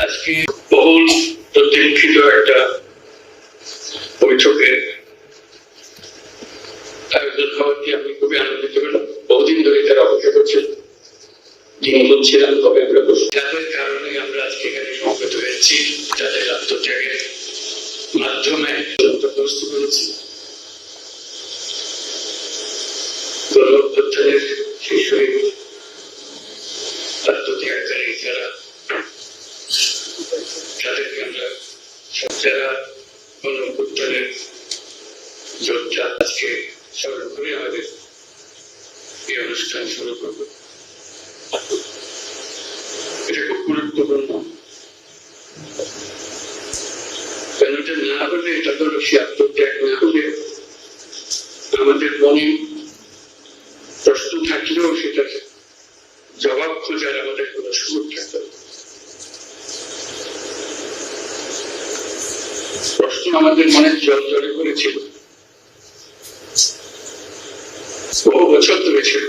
আজকে বহুল প্রতীক্ষিত একটা বৈঠকের আয়োজন হওয়াতে আমি খুবই আনন্দিত বহুদিন ধরে তারা অপেক্ষা করছিল যিনি বলছিলাম কবে আমরা বসবো যাদের কারণে আমরা আজকে এখানে সমবেত হয়েছি, যাদের আত্মত্যাগের মাধ্যমে প্রস্তুত করেছি গণঅভ্যুত্থানের শিশুই আত্মত্যাগকারী যারা যাদেরকে আমরা যারা গণঅভ্যুত্থানের যোদ্ধা আজকে স্মরণ করে আমাদের এই অনুষ্ঠান শুরু করব। এটা খুব গুরুত্বপূর্ণ। আমাদের মনে প্রশ্ন থাকলেও সেটার জবাব খোঁজার আমাদের প্রশ্ন আমাদের মনে জল জলে করেছিল বহু বছর ধরে ছিল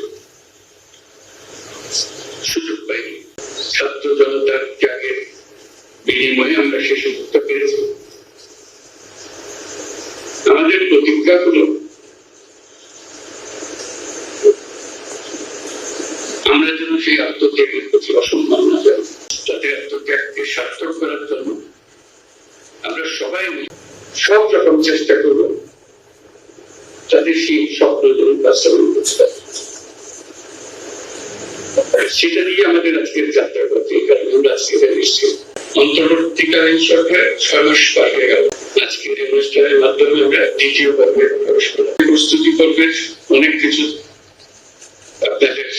সুযোগ পাইনি ছাত্র জনতার ত্যাগের বিনিময়ে আমরা সে সুযোগটা পেরেছি আমাদের প্রতিজ্ঞা হলো আমরা যেন সেই আত্মত্যাগের প্রতি অসম্মান না তাদের আত্মত্যাগকে সার্থক করার জন্য আমরা সবাই সব রকম চেষ্টা করব তাদের সেই স্বপ্নগুলো বাস্তবায়ন করতে সেটা দিয়ে আমাদের আজকের যাত্রা করতে কারণে আমরা আজকে অন্তর্বর্তীকালীন সরকার ছয় মাস পার হয়ে গেল। আজকের এই অনুষ্ঠানের মাধ্যমে আমরা দ্বিতীয় পর্বে প্রবেশ করলাম। প্রস্তুতি পর্বের অনেক কিছু আপনাদের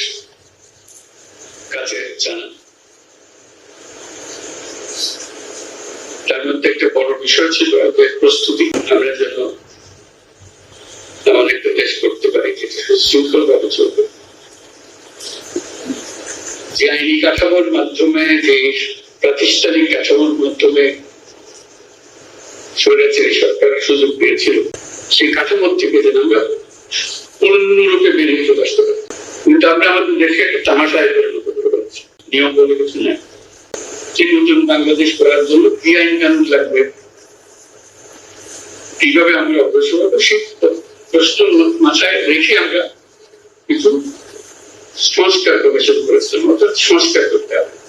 কাছে জানা তার মধ্যে একটা বড় বিষয় ছিল প্রস্তুতি। আমরা যেন দেশ করতে পারি, যেটা ভাবে চলবে। যে আইনি কাঠামোর মাধ্যমে যে প্রাতিষ্ঠানিক কাঠামোর মাধ্যমে স্বৈরাচারী সরকার সুযোগ পেয়েছিল। সেই কাঠামোর থেকে যেন আমরা পূর্ণরূপে বেরিয়ে চলে আসতে পারি। কিন্তু আমরা আমাদের দেশকে একটা তামাশায় পরিণত করে ফেলছি নিয়ম বলে কিছু নেই। যে নতুন বাংলাদেশ করার জন্য কি আইন কানুন লাগবে। কীভাবে আমরা অগ্রসর হব সেই প্রশ্ন মাথায় রেখে আমরা কিছু সংস্কার কমিশন করেছিলাম অর্থাৎ সংস্কার করতে হবে।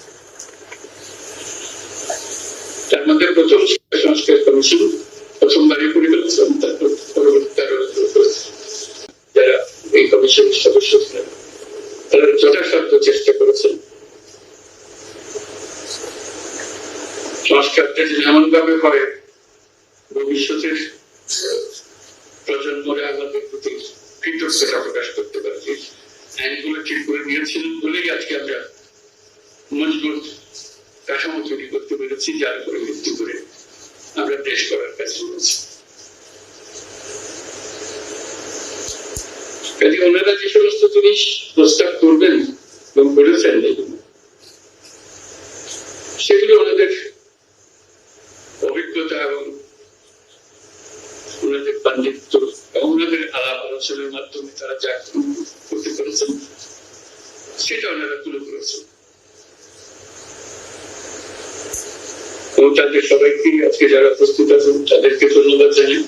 তার মধ্যে প্রথম সংস্কার কমিশন প্রথমবারই করে ফেলেছিলাম তারপর পরবর্তী আরও করেছি। যারা এই কমিশনের সদস্য ছিলেন, তারা যথাসাধ্য চেষ্টা করেছেন সংস্কারটা যেন এমন ভাবে হয়, ভবিষ্যতের প্রজন্মরা আমাদের প্রতি কৃতজ্ঞতা প্রকাশ করতে পারছি আইনগুলো ঠিক করে নিয়েছিলেন বলেই আজকে আমরা মজবুত কাঠামো তৈরি করতে পেরেছি, যার উপরে ভিত্তি করে আমরা দেশ করার কাজ করেছি। কাজে ওনারা যে সমস্ত জিনিস প্রস্তাব করবেন এবং করেছেন, সেগুলো ওনাদের অভিজ্ঞতা এবং ওনাদের পাণ্ডিত্য এবং ওনাদের আলাপ আলোচনার মাধ্যমে তারা যা করতে পেরেছেন, সেটা ওনারা তুলে ধরেছেন এবং তাদের সবাইকে আজকে যারা উপস্থিত আছেন, তাদেরকে ধন্যবাদ জানাই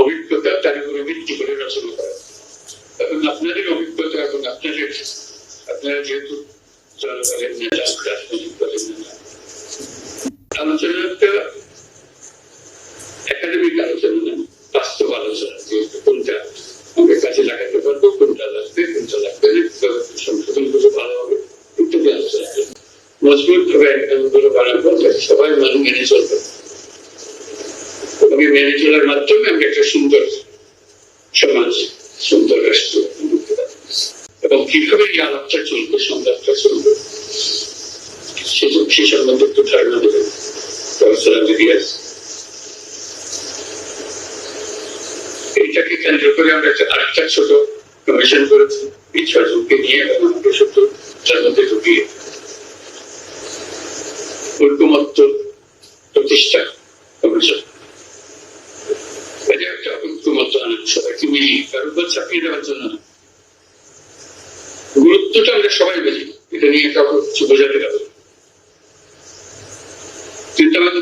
অভিজ্ঞতা, তার উপরে ভিত্তি করে অভিজ্ঞতা এবং আপনাদের, আপনারা যেহেতু জনগণের নেতা রাজনৈতিক দলের নেতা আলোচনাটা একাডেমিক আলোচনা না, বাস্তব আলোচনা কোনটা আমরা কাজে লাগাতে পারব, কোনটা লাগবে কোনটা লাগবে সংশোধন করলে ভালো হবে ইত্যাদি আলোচনা। মজবুত ভাবে আইনগুলো বানাবো যাতে সবাই মানুষ মেনে চলবে এই মেনে চলার মাধ্যমে আমরা একটা সুন্দর সমাজ, সুন্দর রাষ্ট্র। এবং কীভাবে এই আলাপটা চলবে, সংলাপটা চলবে সে সম্বন্ধে একটু ধারণা দেবেন প্রফেসর আমিরিয়াস এইটাকে কেন্দ্র করে আমরা একটা ছোট কমিশন করেছি এই নিয়ে তার মধ্যে ঢুকিয়ে ঐকমত্য প্রতিষ্ঠা একটা দেওয়ার জন্য গুরুত্বটা আমরা সবাই বুঝি এটা নিয়ে কিছু বোঝাতে। কিন্তু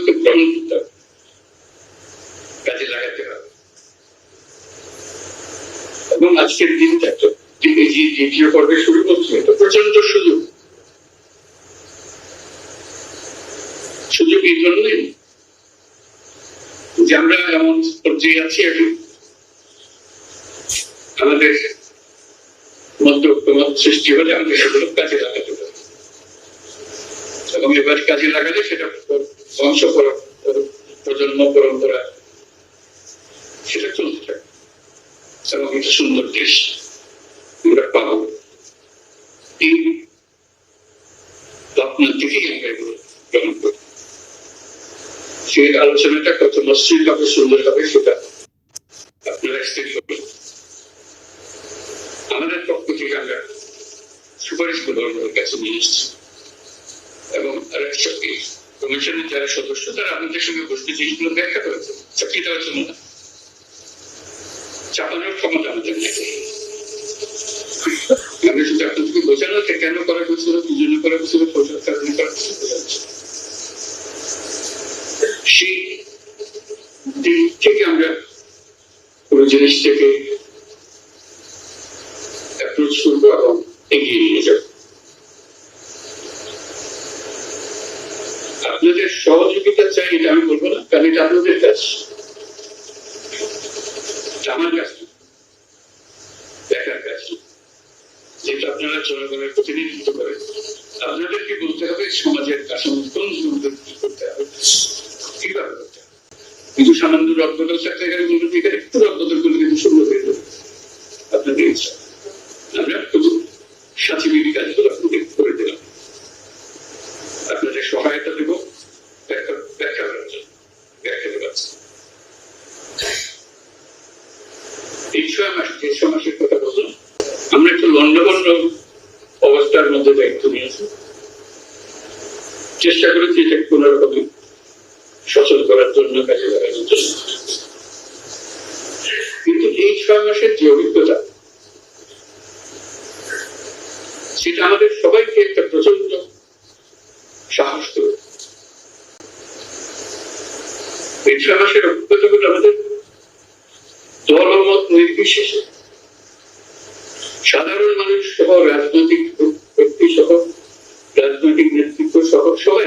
করতে হবে কাজে লাগাতে হবে। এবং আজকের দিনটা তো যে দ্বিতীয় পর্বে শুরু প্রচণ্ড সুযোগ। সুযোগ এই জন্যই যে আমরা এমন পর্যায়ে আছি এখন। আমাদের মধ্যে সৃষ্টি হলে আমাদের সেগুলো কাজে লাগাতে এবার কাজে লাগালে সেটা বংশ প্রজন্ম পরম্পরা সেটা চলতে থাকে। সুন্দর দেশ, আমরা পাবো। গ্রহণ করি। সেই আলোচনাটা কত মসৃণ সুন্দর হবে আপনারা স্থির করবেন। আমাদের পক্ষ থেকে আমরা সুপারিশগুলো কাছে নিয়ে এসেছি। কমিশনের যারা সদস্য তারা আমাদের সঙ্গে বসতে জিনিসগুলো ব্যাখ্যা করেছে। চাকরি দেওয়ার জন্য? না চাপানোর ক্ষমতা আমাদের নেই। আমি শুধু আপনাদেরকে বোঝানো যে কেন করা হয়েছিল করা হয়েছিল কোথার কারণে করা হয়েছিল সেই দিক থেকে আমরা পুরো জিনিসটাকে অ্যাপ্রোচ করব এবং এগিয়ে নিয়ে যাব আপনাদের সহযোগিতা চাই এটা আমি বলব না, কারণ এটা আপনাদের কাজ। আমার কাজ দেখার কাজ যেটা আপনারা জনগণের প্রতিনিধিত্ব করেন, আপনাদেরকে বলতে হবে, সমাজের কাঠামো করতে হবে, কীভাবে কিন্তু সামান্য গেলে বলবেন এখানে একটু রক্তদল করলে কিন্তু সুন্দর হয়ে যাবে। আপনাদের ইচ্ছা আমরা শুধু সাথী বিবি কাজগুলো আপনাদের করে দিলাম আপনাদের সহায়তা দেব ব্যাখ্যা ব্যাখ্যা করার জন্য ব্যাখ্যা দেওয়ার জন্য। এই ছয় মাস যে ছয় মাসের কথা বললাম আমরা একটু লন্ডভন্ড অবস্থার মধ্যে দায়িত্ব নিয়েছি চেষ্টা করেছি এটা কোন রকমে সচল করার জন্য কাজে কিন্তু এই ছয় মাসের যে অভিজ্ঞতা, সেটা আমাদের সবাইকে একটা প্রচণ্ড সাহস দেবে। এই ছয় মাসের অভিজ্ঞতাগুলো আমাদের দলমত নির্বিশেষে সাধারণ মানুষ সহ রাজনৈতিক ব্যক্তি সহ, রাজনৈতিক নেতৃত্ব সহ সবাই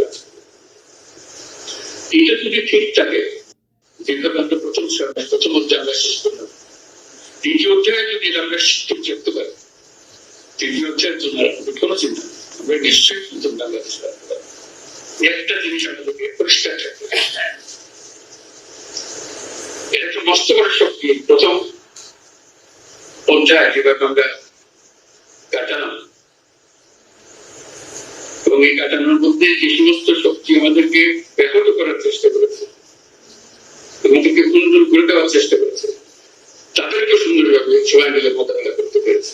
এটা যদি ঠিক থাকে আমরা প্রথম সময় প্রথম অধ্যায় আমরা শেষ করলাম। দ্বিতীয় অধ্যায় যদি আমরা ঠিক রাখতে পারি, তৃতীয় অধ্যায়ের জন্য কোনো চিন্তা আমরা নিশ্চয়ই নতুন বাংলাদেশ একটা জিনিস আমাদেরকে পরিষ্কার থাকতে এটা একটা মস্ত বড় শক্তি প্রথম অধ্যায় যেভাবে আমরা কাটালাম এবং এই কাটানোর মধ্যে যে সমস্ত শক্তি আমাদেরকে ব্যাহত করার চেষ্টা করেছে, আমাদেরকে সুন্দর করে দেওয়ার চেষ্টা করেছে তাদেরকে সুন্দরভাবে সবাই মিলে মোকাবেলা করতে পেরেছে।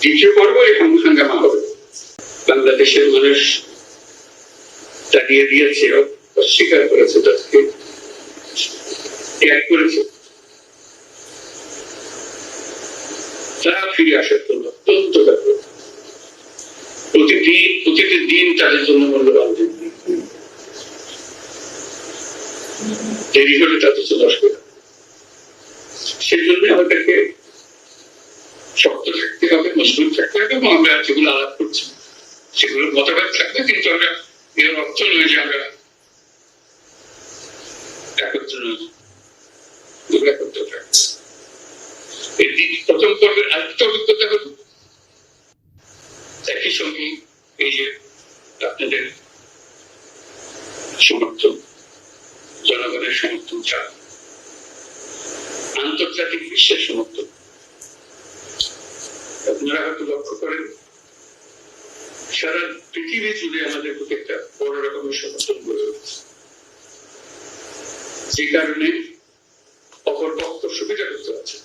দ্বিতীয় পর্ব এই হাঙ্গামা হবে বাংলাদেশের মানুষ জানিয়ে দিয়েছে, অস্বীকার করেছে, তাদেরকে ত্যাগ করেছে। তারা ফিরে আসার জন্য অত্যন্ত ব্যাপক প্রতিদিন প্রতিটি দিন তাদের জন্য মূল্যবান দিন। দেরি হলে তাদের জন্য অসুবিধা। সেই জন্য আমাদেরকে শক্ত থাকতে হবে, মজবুত থাকতে হবে এবং আমরা যেগুলো আলাপ করছি, সেগুলো মতভেদ থাকবে, কিন্তু আমরা এর অর্থ নয় যে আমরা একত্র দুর্গা করতে থাকব এই প্রথম পর্বের আরেকটা অভিজ্ঞতা হলো একই সঙ্গে এই যে আপনাদের সমর্থন, জনগণের সমর্থন ছাড়া আন্তর্জাতিক বিশ্বের সমর্থন। আপনারা হয়তো লক্ষ্য করেন, সারা পৃথিবী জুড়ে আমাদের প্রতি একটা বড় রকমের সমর্থন গড়ে উঠেছে। যে কারণে অপর পক্ষ সুবিধা করতে পারছে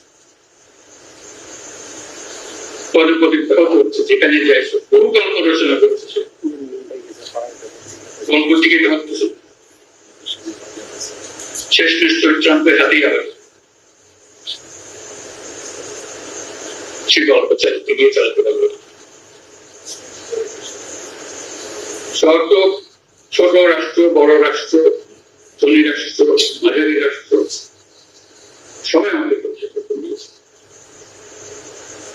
পদে পদে কথা হচ্ছে যেখানে যাই বহু গল্প রচনা করতেছে গল্প থেকে ভাবতেছে শেষ নিশ্চয় ট্রাম্পের হাতেই সে গল্প চালিয়ে এগিয়ে চালাতে না। শত ছোট রাষ্ট্র বড় রাষ্ট্র ধনী রাষ্ট্র মাঝারি রাষ্ট্র সবাই আমাদের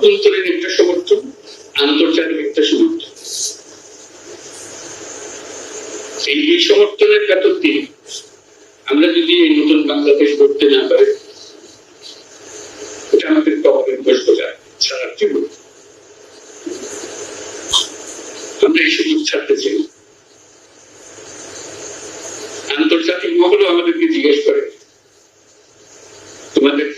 আভ্যন্তরীণ একটা সমর্থন, আন্তর্জাতিক একটা সমর্থন। এই সমর্থনের দিয়ে আমরা যদি এই নতুন বাংলাদেশ করতে না পারি এটা আমাদের কবরের বসবো যায় ছাড়া কি বলব? আমরা এই সুযোগ ছাড়তে চাই না। আন্তর্জাতিক মহলও আমাদেরকে জিজ্ঞেস করে তোমাদের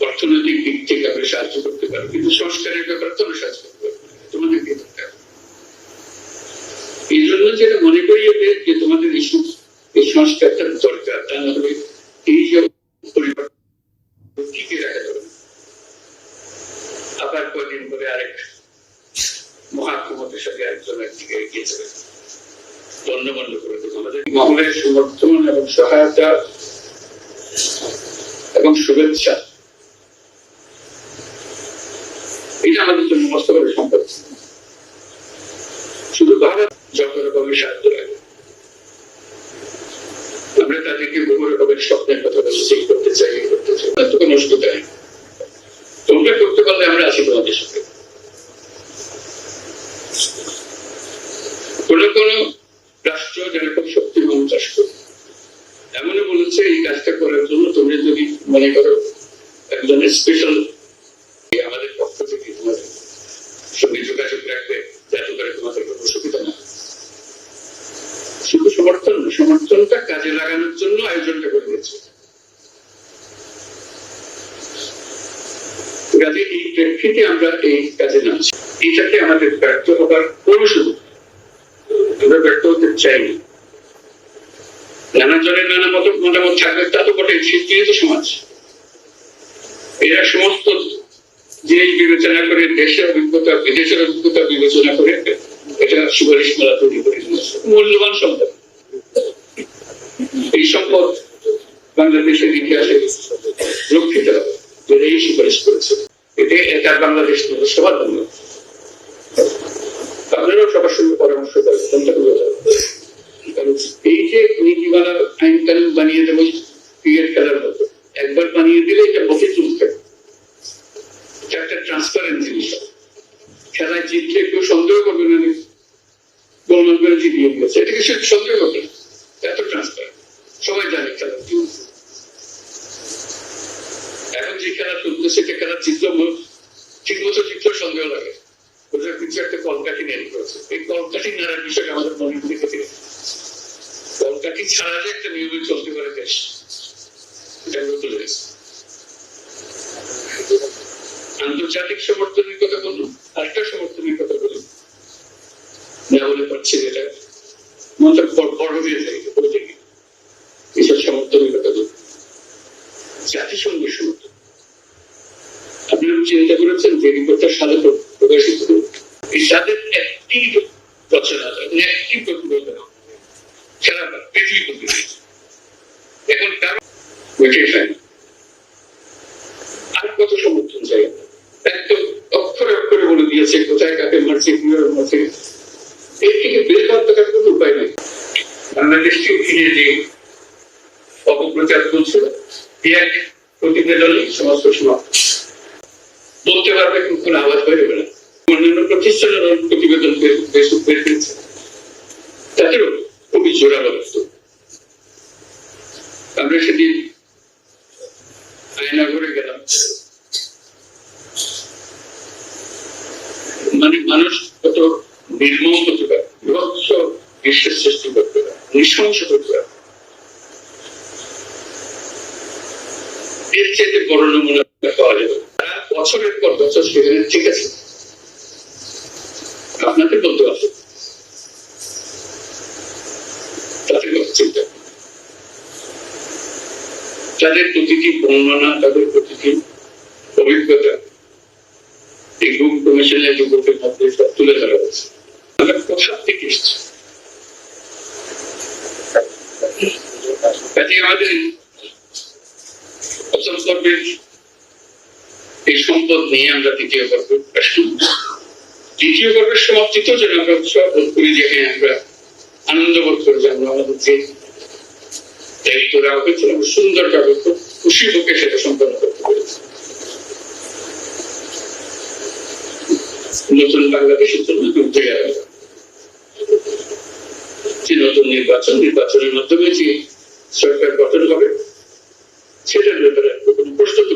অর্থনৈতিক দিক থেকে আমরা সাহায্য করতে পারব কিন্তু সংস্কারের ব্যাপারে তো আমরা সাহায্য করতে পারব না। তোমাদের কি দরকার এই জন্য যেটা মনে করি যে যে তোমাদের এই সং- এই সংস্কারটা দরকার তা না হলে এই যে পরিবর্তন টিকে রাখা যাবে না। আবার কদিন পরে আরেক মহাক্ষমতার সাথে একজন একদিকে এগিয়ে যাবে দণ্ড করে দেবো আমাদের মহলের সমর্থন এবং সহায়তা এবং শুভেচ্ছা। আমাদের জন্য বাস্তবের সম্পদ। শুধু ভারত যত রকমের সাহায্য লাগে। আমরা তাদেরকে বহু রকমের স্বপ্নের কথা করতে চাই করতে চাই। তোমরা করতে পারলে আমরা আছি তোমাদের সাথে কোন কোন রাষ্ট্র যারা খুব শক্তিমান রাষ্ট্র এমনও বলেছে এই কাজটা করার জন্য তোমরা যদি মনে করো একজন স্পেশাল আমাদের পক্ষ থেকে তোমাদের সঙ্গে যোগাযোগ রাখবে, যাতে করে তোমাদের কোনো অসুবিধা না। শুধু সমর্থন সমর্থনটা কাজে লাগানোর জন্য আয়োজনটা করে দিয়েছে। কাজে এই প্রেক্ষিতে আমরা এই কাজে নামছি। এইটাকে আমাদের ব্যর্থ হবার কোনো সুযোগ আমরা ব্যর্থ হতে চাইনি। নানা জনের নানা মত মতামত থাকবে তা তো বটে শিল্পীয় তো সমাজ। এরা সমস্ত জিনিস বিবেচনা করে, দেশের অভিজ্ঞতা, বিদেশের অভিজ্ঞতা বিবেচনা করে এটা সুপারিশ মেলা তৈরি করে মূল্যবান সম্পদ। এই সম্পদ বাংলাদেশের ইতিহাসে রক্ষিত এই সুপারিশ করেছে। এতে এটা বাংলাদেশ সবার বাংলাদেশ আপনারাও সবার সঙ্গে পরামর্শ করেন, কোনটা করে এই যে বানিয়ে দেবো ক্রিকেট খেলার মতো একবার বানিয়ে দিলে এটা বসে চলতে একটা ট্রান্সপারেন্ট জিনিস। খেলায় জিতলে সন্দেহ করবে না গোলমাল করে জিতিয়ে দিয়েছে সন্দেহ করবে। না এত ট্রান্সপারেন্ট সবাই জানে খেলা। এখন যে খেলা চলছে সেটা খেলা জিতলো ঠিক মতো জিতলেও সন্দেহ লাগে। ওদের কিছু একটা কলকাঠি নেই করেছে এই কলকাঠি নাড়ার বিষয়ে আমাদের মনে দিকে থেকে কলকাঠি ছাড়া যে একটা নিয়মে চলতে পারে দেশ। আন্তর্জাতিক সমর্থনের কথা বলুন, আরেকটা সমর্থনের কথা বলুন। না বলে পারছি যেটা মনটা বড় হয়ে যায় বলে দেখি। এসব সমর্থনের কথা বলুন। জাতিসংঘের সমর্থন। আপনারা চিন্তা করেছেন যে রিপোর্টটা সালে প্র- প্রকাশিত হলো। একটি রচনা মানে একটি প্রতিবেদন। সারা পৃথিবী এখন কারও ওইটাই কত সমর্থন চাই? একদম অক্ষরে অক্ষরে বলে দিয়েছে, কোথায় কাকে মারছে, কীভাবে মারছে। এর থেকে বের হওয়ার তো কোনো উপায় নেই। বাংলাদেশকে ঘিরে যে অপপ্রচার চলছিল এক প্রতিবেদনে সমস্ত সমাপ্ত। বলতে পারবে কিন্তু কোনো আওয়াজ বেরোবে না। অন্যান্য প্রতিষ্ঠানের প্রতিবেদন বের- করেছে তাদেরও খুবই জোরাবস্ত আমরা সেদিন আয়না ঘরে গেলাম। মানে মানুষ কত নির্মম হতে পারে, বিভৎস বিশ্বের সৃষ্টি করতে পারে, নৃশংস করতে পারে। এর চেয়ে বড় নমুনা পাওয়া যাবে। তারা বছরের পর বছর সেখানে ঠিক আছে। আপনাদের বলতে পারবে তাদের চিন্তা তাদের প্রতিটি বর্ণনা, তাদের প্রতিটি অভিজ্ঞতা, এই গ্রুপ কমিশনের যুবকের মধ্যে তুলে ধরা হয়েছে। আমরা কোথা থেকে এসেছি? কাজে আমাদের পর্বের এই সম্পদ নিয়ে আমরা দ্বিতীয় পর্ব আসলাম দ্বিতীয় পর্বের সমাপ্তিতেও যেন আমরা উৎসাহ বোধ করি যে হ্যাঁ আমরা আনন্দ বোধ করি যে আমরা আমাদের যে দায়িত্ব দেওয়া হয়েছিল আমরা সুন্দরভাবে খুব খুশি মুখে সেটা সম্পন্ন করতে পেরেছি। নতুন বাংলাদেশের জন্য ঘুরতে গেল, যে নতুন নির্বাচন, নির্বাচনের মাধ্যমে যে সরকার গঠন হবে, সেটার ব্যাপারে কোনো প্রশ্ন তুলবে না যেহেতু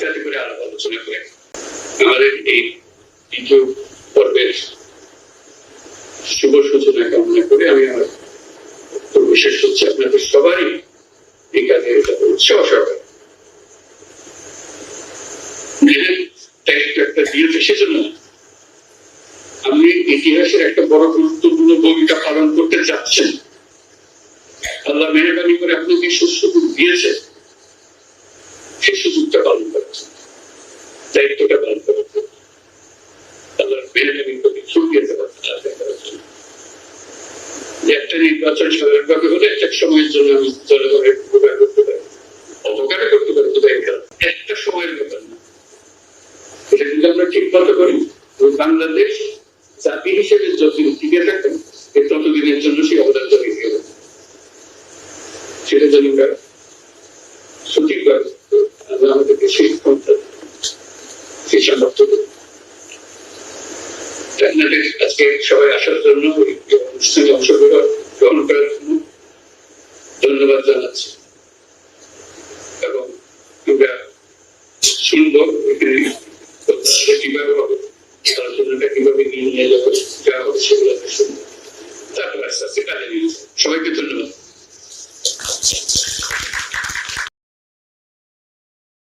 যাতে করে আলাপ আলোচনা করে। আমাদের এই দ্বিতীয় পর্বের শুভ সূচনা কামনা করে আমি আমার বক্তব্য শেষ হচ্ছে আপনাদের সবারই এই কাজে উৎসাহ সহকারে। আল্লাহ মেহরবানি করে আপনাকে সুযোগ দিয়েছে সেই সুযোগটা পালন করেছেন দায়িত্বটা পালন করেছেন আল্লাহ মেহরবানি করে ছুটিয়ে দেওয়ার যে একটা নির্বাচন স্বাভাবিকভাবে হলে একটা সময়ের জন্য আমি জনগণের উপকার করতে পারি অপকারে করতে পারি তাই একটা সময়ের ব্যাপার না। এটা যদি আমরা ঠিক মতো করি বাংলাদেশ জাতি হিসেবে যতদিন টিকে থাকবে এর ততদিনের জন্য সেই অবদান চালিয়ে গেল সেটা আমরা সঠিকভাবে আমরা আমাদেরকে সেই ক্ষমতা, সেই সামর্থ্য। আপনাদের আজকে সবাই আসার জন্য এই অনুষ্ঠানে অংশগ্রহণ গ্রহণ করার জন্য ধন্যবাদ জানাচ্ছি। এবং আমরা শুনব কীভাবে হবে কীভাবে নিয়ে নিয়ে যাবে, যা হবে সেগুলো আমরা শুনব তারপর আস্তে আস্তে কাজে নিয়ে। সবাইকে ধন্যবাদ।